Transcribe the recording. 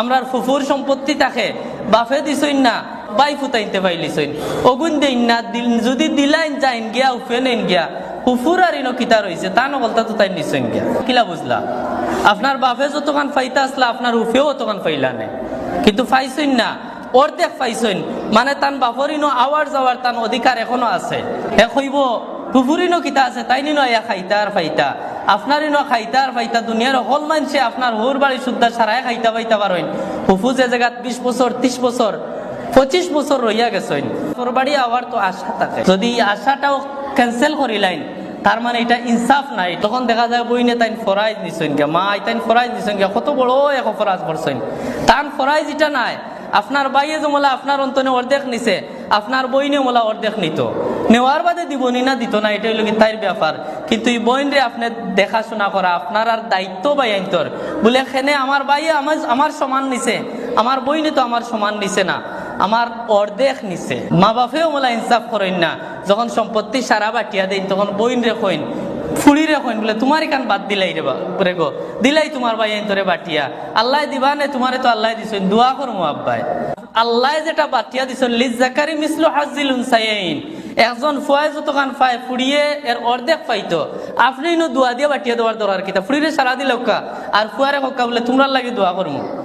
আমরার ফুফুর সম্পত্তি থাকে বাফে দিছইন না বাই ফুতাইতে পাইলিছইন। অগুন দেইন না, দিল, যদি দিলাইন যাইন গিয়া, উফে নেন গিয়া, ফুফুর আর ইনো কিতা রইছে, তা নকলতা তো তাই নিছইন গিয়া। কিলা বুঝলা? আপনার বাফে যতখান ফাইতা আসলা, আপনার উফেও অতখান ফাইলা নেই। কিন্তু ফাইছইন না, অর্ধেক পাইছইন মানে তান বাফরিনো আওয়ার যাওয়ার তান অধিকার এখনও আছে। হে কইব ফুফুরিনো কিতা আছে তাই নিনো ইয়া খাইতা আর ফাইতা। আপনারই ন খাইতা আর ফাইতা, দুনিয়ার অকল মানছে আপনার হোর বাড়ি শুদ্ধা সারাই খাইতা পাইতা পারেন ফুফু যে জায়গাত বিশ বছর, ত্রিশ বছর, পঁচিশ বছর রইয়া গেছেন। তোর বাড়ি আবার তো আশা থাকে। যদি আশাটাও ক্যান্সেল করিলাইন তার মানে এটা ইনসাফ নাই। তখন দেখা যায় বইনে তাইন ফরাইজ নিছেন গে। মা তাইন ফরাইজ নিছেন গে। কত বড় এক ফরাজ করছেন। তান ফরাইজ এটা নাই। আপনার বাইয়ে জমলা আপনার অন্তনে অর্ধেক নিছে, আপনার বইনে মোলা অর্ধেক নিত। নেওয়ার বাদে দিব নি দিত না, এটা হইল কি তাইর ব্যাপার কিন্তু এই বইন রে আপনি দেখাশোনা করা আপনার আর দায়িত্ব বাই আইন্তর বলে এখানে আমার বাইয়ে আমার আমার সমান নিছে। আমার বইনে তো আমার সমান নিছে না। আমার অর্ধেক নিছে। মা বাপেও মোলা ইনসাফ করেন না। যখন সম্পত্তি সারা বাটিয়া দেন, তখন বইন রে কইন ফুড়ি রে কইন, বলে তোমার কান বাদ দিলাই রে রে গো, দিলাই তোমার ভাই তোরে বাটিয়া। আল্লাহ দিবা নে তোমারে তো আল্লাহ দিছেন, দোয়া করমু আব্বাই। আল্লাহ যেটা বাটিয়া দিছেন, লিজ জাকারি মিসলু হাজিল উনসাইন একজন ফুয়াই তখন ফাই ফুড়িয়ে এর অর্ধেক পাইতো আপনি ইনো দোয়া দিয়ে বাটিয়ে দেওয়ার দরকার কিতা ফুড়িয়ে সারা দিল আর ফুয়ারে হক্কা বলে তোমরা লাগে দোয়া করমু।